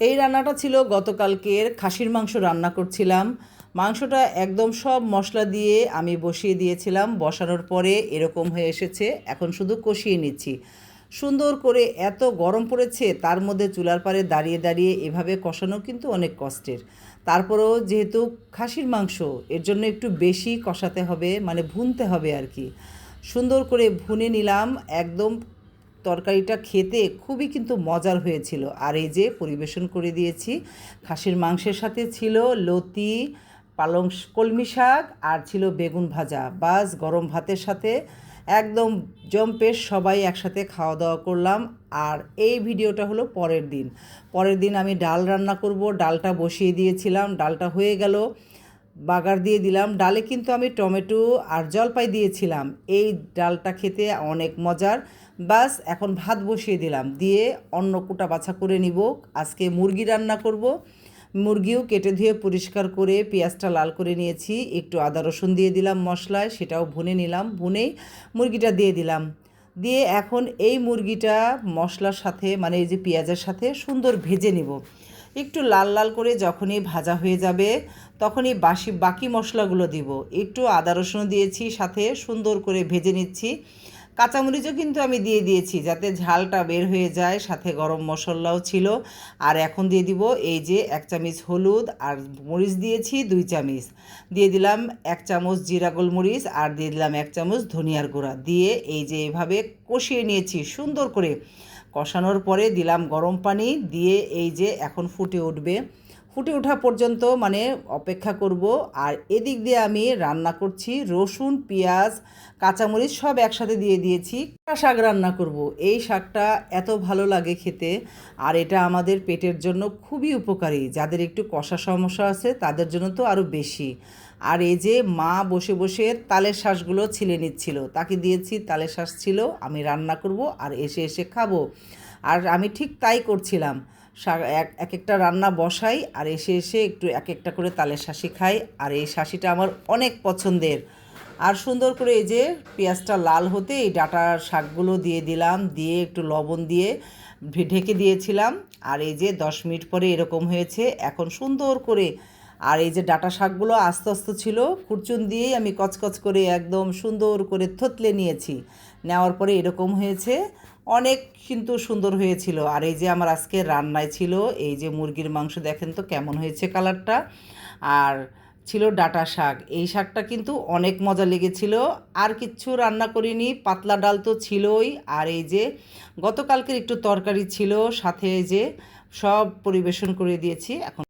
এই রান্নাটা ছিল গতকালকের খাসির মাংস রান্না করছিলাম। মাংসটা একদম সব মশলা দিয়ে আমি বসিয়ে দিয়েছিলাম। বসানোর পরে এরকম হয়ে এসেছে। এখন শুধু কষিয়ে নিচ্ছি। সুন্দর করে এত গরম পড়েছে, তার মধ্যে চুলার পারে দাঁড়িয়ে দাঁড়িয়ে এভাবে কষানো কিন্তু অনেক কষ্টের। তারপরেও যেহেতু খাসির মাংস, এর জন্য একটু বেশি কষাতে হবে মানে ভুনতে হবে আর কি। সুন্দর করে ভুনে নিলাম, একদম তরকারিটা খেতে খুবই কিন্তু মজার হয়েছিল। আর এই যে পরিবেশন করে দিয়েছি, খাসির মাংসের সাথে ছিল লতি, পালং কলমি শাক আর ছিল বেগুন ভাজা। বাস গরম ভাতের সাথে একদম জম্পেশ সবাই একসাথে খাওয়া দাওয়া করলাম। আর এই ভিডিওটা হলো পরের দিন। পরের দিন আমি ডাল রান্না করব, ডালটা বসিয়ে দিয়েছিলাম, ডালটা হয়ে গেল। বাগার দিয়ে দিলাম। ডালে কিন্তু আমি টমেটো আর জলপাই দিয়েছিলাম। এই ডালটা খেতে অনেক মজার। বাস, এখন ভাত বসিয়ে দিলাম। দিয়ে অন্য কুটা বাছা করে নিব। আজকে মুরগি রান্না করব। মুরগিও কেটে ধুয়ে পরিষ্কার করে পেঁয়াজটা লাল করে নিয়েছি। একটু আদা রসুন দিয়ে দিলাম মশলায়, সেটাও ভুনে নিলাম। ভুনেই মুরগিটা দিয়ে দিলাম। দিয়ে এখন এই মুরগিটা মশলার সাথে মানে এই যে পেঁয়াজের সাথে সুন্দর ভেজে নিব। একটু লাল লাল করে যখনই ভাজা হয়ে যাবে, তখনই বাসি, বাকি মশলাগুলো দিব। একটু আদা রসুন দিয়েছি, সাথে সুন্দর করে ভেজে নিচ্ছি। কাঁচামরিচও কিন্তু আমি দিয়ে দিয়েছি যাতে ঝালটা বের হয়ে যায়, সাথে গরম মশলাও ছিল। আর এখন দিয়ে দিব এই যে এক চামচ হলুদ আর মরিচ দিয়েছি, দুই চামচ। দিয়ে দিলাম এক চামচ জিরা গোলমরিচ আর দিয়ে দিলাম এক চামচ ধনিয়ার গুঁড়া। দিয়ে এই যে এভাবে কষিয়ে নিয়েছি, সুন্দর করে। কষানোর পরে দিলাম গরম পানি দিয়ে এই যে এখন ফুটে উঠবে। ফুটে ওঠা পর্যন্ত মানে অপেক্ষা করব। আর এদিক দিয়ে আমি রান্না করছি রসুন, পেঁয়াজ, কাঁচামরিচ সব একসাথে দিয়ে দিয়েছি। শাক রান্না করব? এই শাকটা এত ভালো লাগে খেতে আর এটা আমাদের পেটের জন্য খুবই উপকারী। যাদের একটু কষা সমস্যা আছে তাদের জন্য তো আরও বেশি। আর এই যে মা বসে বসে তালের শ্বাসগুলো ছিলে নিচ্ছিল, তাকে দিয়েছি, তালের শ্বাস ছিল, আমি রান্না করব আর এসে এসে খাব। আর আমি ঠিক তাই করছিলাম। এক এক একটা রান্না বসাই আর এসে এসে একটু এক একটা করে তালের শাঁসি খাই। আর এই শাঁসিটা আমার অনেক পছন্দের। আর সুন্দর করে এই যে পেঁয়াজটা লাল হতে এই ডাটার শাকগুলো দিয়ে দিলাম, দিয়ে একটু লবণ দিয়ে ঢেকে দিয়েছিলাম। আর এই যে দশ মিনিট পরে এরকম হয়েছে, এখন সুন্দর করে আর এই যে ডাটা শাকগুলো আস্তে আস্তে ছিল খুরচুন দিয়েই আমি কচকচ করে একদম সুন্দর করে থতলে নিয়েছি। নেওয়ার পরে এরকম হয়েছে। অনেক কিন্তু সুন্দর হয়েছিল। আর এই যে আমার আজকে রান্নায় ছিল, এই যে মুরগির মাংস, দেখেন তো কেমন হয়েছে কালারটা। আর ছিল ডাটা শাক। এই শাকটা কিন্তু অনেক মজা লেগেছিল। আর কিচ্ছু রান্না করিনি। পাতলা ডাল তো ছিলই। আর এই যে গতকালকের একটু তরকারি ছিল, সাথে যে সব পরিবেশন করে দিয়েছি। এখন